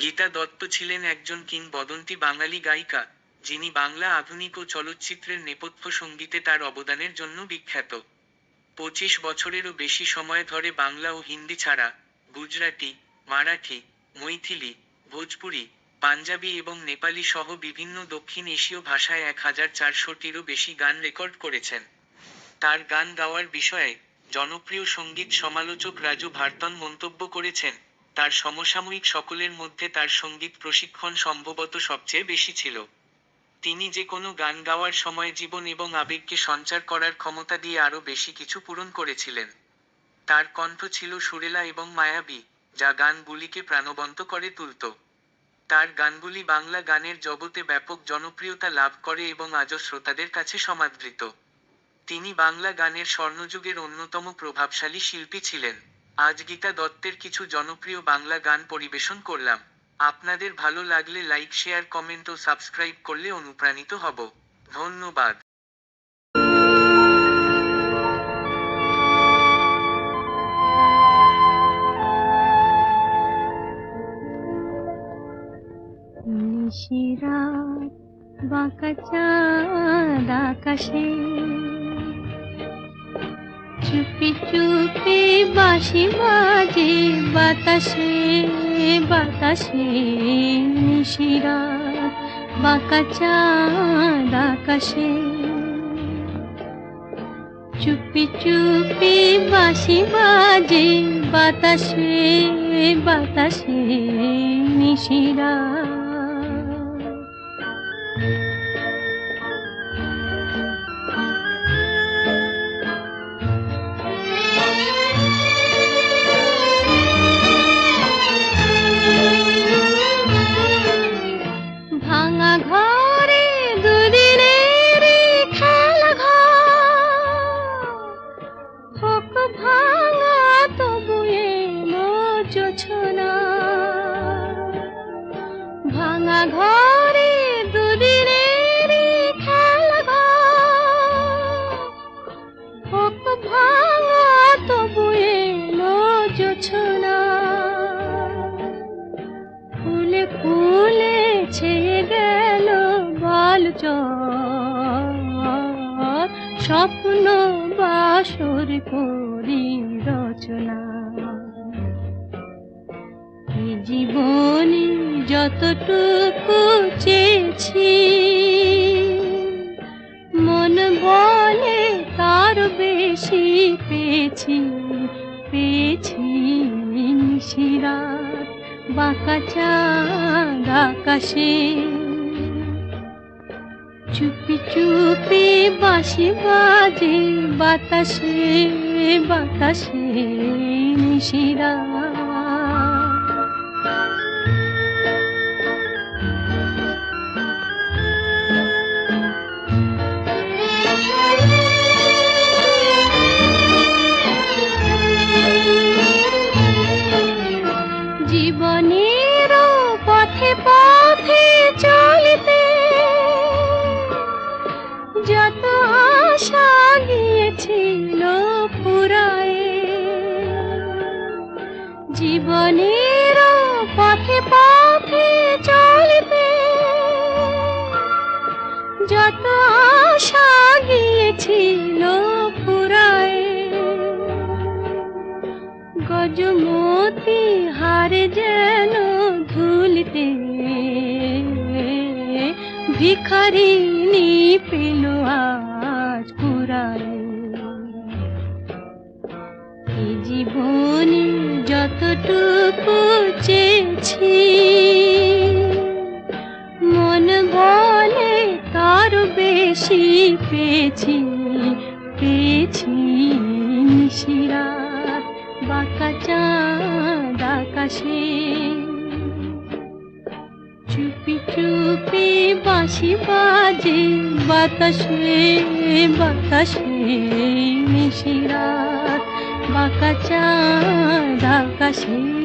গীতা দত্ত ছিলেন একজন কিংবদন্তি বাঙালি গায়িকা, যিনি বাংলা আধুনিক ও চলচ্চিত্রের নেপথ্য সঙ্গীতে তার অবদানের জন্য বিখ্যাত। পঁচিশ বছরেরও বেশি সময় ধরে বাংলা ও হিন্দি ছাড়া গুজরাটি, মারাঠি, মৈথিলি, ভোজপুরি, পাঞ্জাবি এবং নেপালি সহ বিভিন্ন দক্ষিণ এশীয় ভাষায় এক হাজার চারশোটিরও বেশি গান রেকর্ড করেছেন। তার গান গাওয়ার বিষয়ে জনপ্রিয় সংগীত সমালোচক রাজু ভার্তন মন্তব্য করেছেন তার সমসাময়িক সকলের মধ্যে তার সংগীত প্রশিক্ষণ সম্ভবত সবচেয়ে বেশি ছিল। তিনি যে কোনো গান গাওয়ার সময় জীবন এবং আবেগকে সঞ্চার করার ক্ষমতা দিয়ে আরও বেশি কিছু পূরণ করেছিলেন। তার কণ্ঠ ছিল সুরেলা এবং মায়াবী, যা গানগুলিকে প্রাণবন্ত করে তুলত। তার গানগুলি বাংলা গানের জগতে ব্যাপক জনপ্রিয়তা লাভ করে এবং আজও শ্রোতাদের কাছে সমাদৃত। তিনি বাংলা গানের স্বর্ণযুগের অন্যতম প্রভাবশালী শিল্পী ছিলেন। আজ গীতা দত্তের কিছু জনপ্রিয় বাংলা গান পরিবেশন করলাম। আপনাদের ভালো লাগলে লাইক, শেয়ার, কমেন্ট ও সাবস্ক্রাইব করলে অনুপ্রাণিত হব। ধন্যবাদ। নিশিরাত বাঁকা চাঁদ আকাশে চুপি চুপি বাঁশি বাজে, বাতাসে বাতাসে নিশিরাত বাঁকা চাঁদ আকাশে। চুপি চুপি বাঁশি বাজে, বাতাসে বাতাসে নিশিরা ফুলে গেল বল স্বপ্ন বাসর করি রচনা। জীবনে যতটুকু চেয়েছি, মন বলে তার বেশি পেয়েছি। পেয়েছি নিশিরাত বাঁকা চাঁদ আকাশে। চুপি চুপি বাঁশি বাজে বাতাসে বাতাসে নিশিরা। জীবনের পথে পথে চলতে যত আশা গিয়েছিল ফুরায়ে গজমতি হার যেন ধুলিতে ভিখারিনি পেল আজ পুরায়। যতটুকু চেয়েছি? মন বলে তার বেশি পেয়েছি পেয়েছি নিশিরাত, বাঁকা চাঁদ আকাশে। চুপি চুপি বাঁশি বাজে, বাতাসে বাতাসে নিশিরাত। বাঁকা চাঁদ আকাশে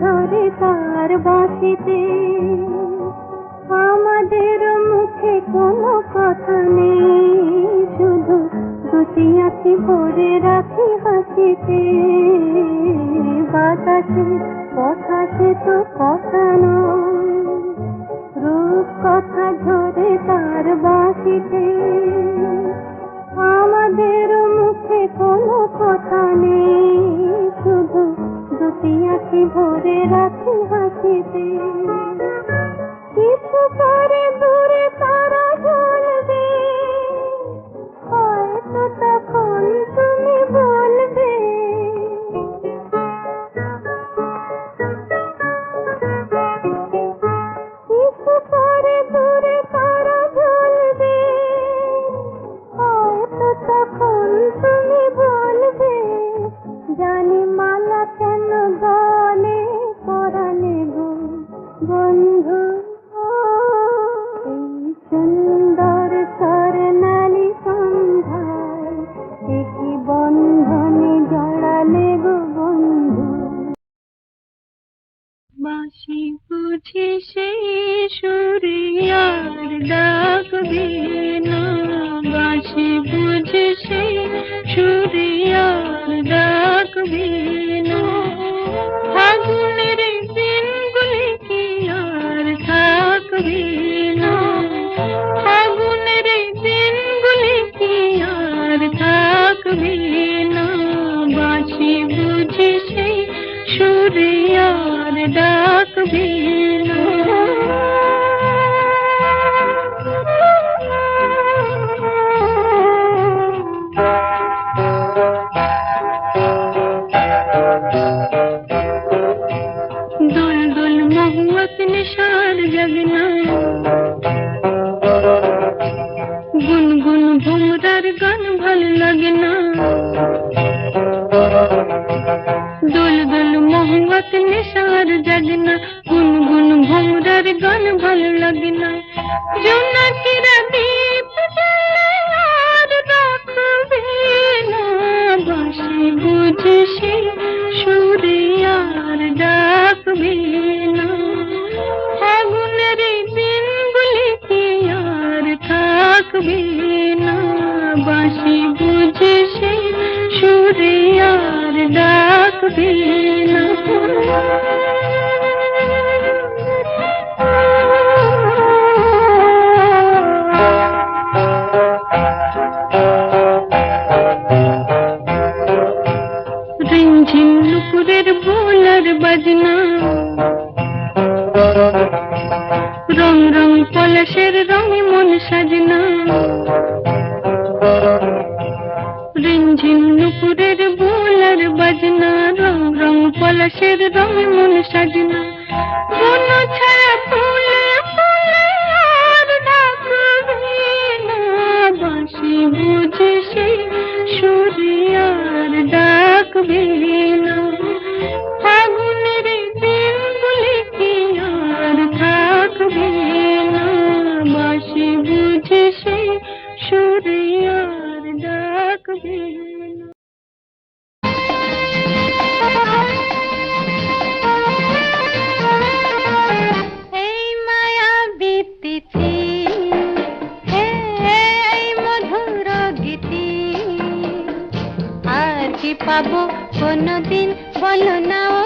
ধরে তার বাঁচিতে আমাদের মুখে কোনো কথা নেই, শুধু দুটি আছি ভরে রাখি হাসিতে। বাতাসে পথাসে তো কথা রূপ কথা ধরে তার বাঁচিতে আমাদের মুখে কোনো কথা নেই। আঁকি আঁকি ভরে রাখি হাসিতে। কিছু করে দূরে তা হাসি বুঝি সে সুরিয়ার ডাকবে না বাসি বুঝি সে সুরিয়ার ডাকবে না বাঁধবে না বাঁশি বুঝে সে সুরে আর ডাকবে না। রিমঝিম নুপুরের বোলার বাজনা রং রং পলাশের রং মন সাজনা। যাব। কোনোদিন বলো না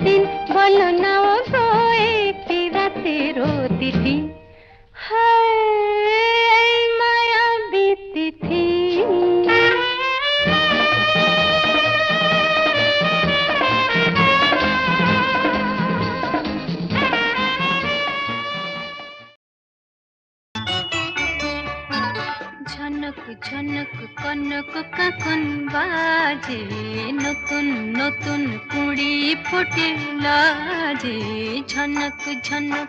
কোনদিন বলো না ও গো একটি রাতের অতিথি হায় কনক কাকন বাজে নতুন নতুন কুড়ি ফুটে লাজে ঝনক ঝনক।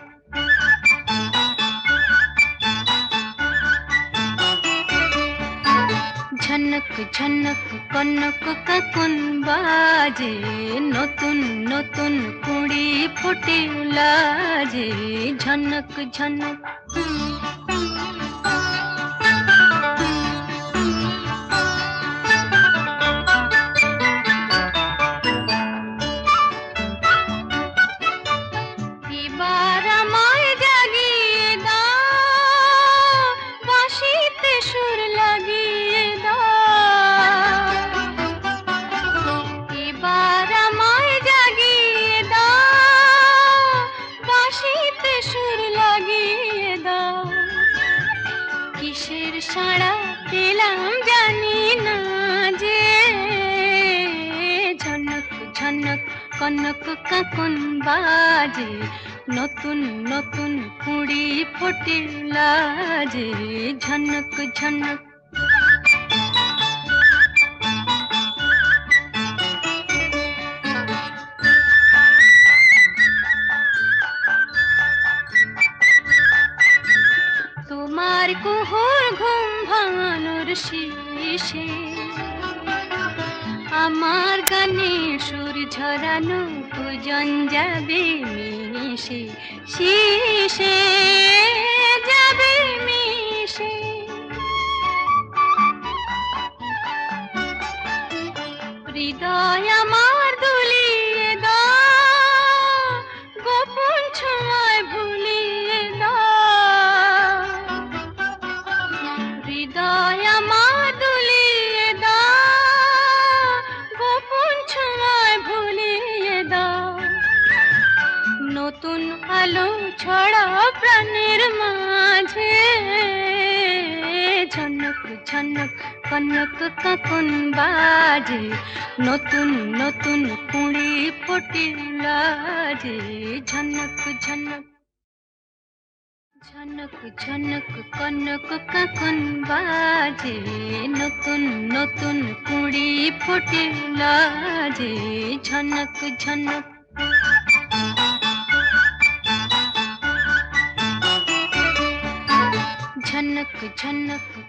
ঝনক ঝনক, কনক, কাকন বাজে, নতুন নতুন কুড়ি ফুটে লাজে ঝনক ঝনক। সাড়া পেলাম জানি না যে। ঝনক ঝনক, কনক, কাকন বাজে। নতুন নতুন কুড়ি ফোটে যে ঝনক ঝনক শীষে আমার গানে সুর ঝরানো পূজন যাবে মিশে শীষে যাবে মিশে। হৃদয় নতুন আলো ছড়া প্রাণের মাঝে। ঝনক ঝনক, কনক কাকন বাজে। নতুন নতুন কুড়ি ফোটে লাজে। ঝনক ঝনক ঝনক ঝনক, কনক কাকন বাজে। নতুন নতুন কুড়ি ফোটে লাজে। ঝনক ঝনক ঝনক ঝনক কনক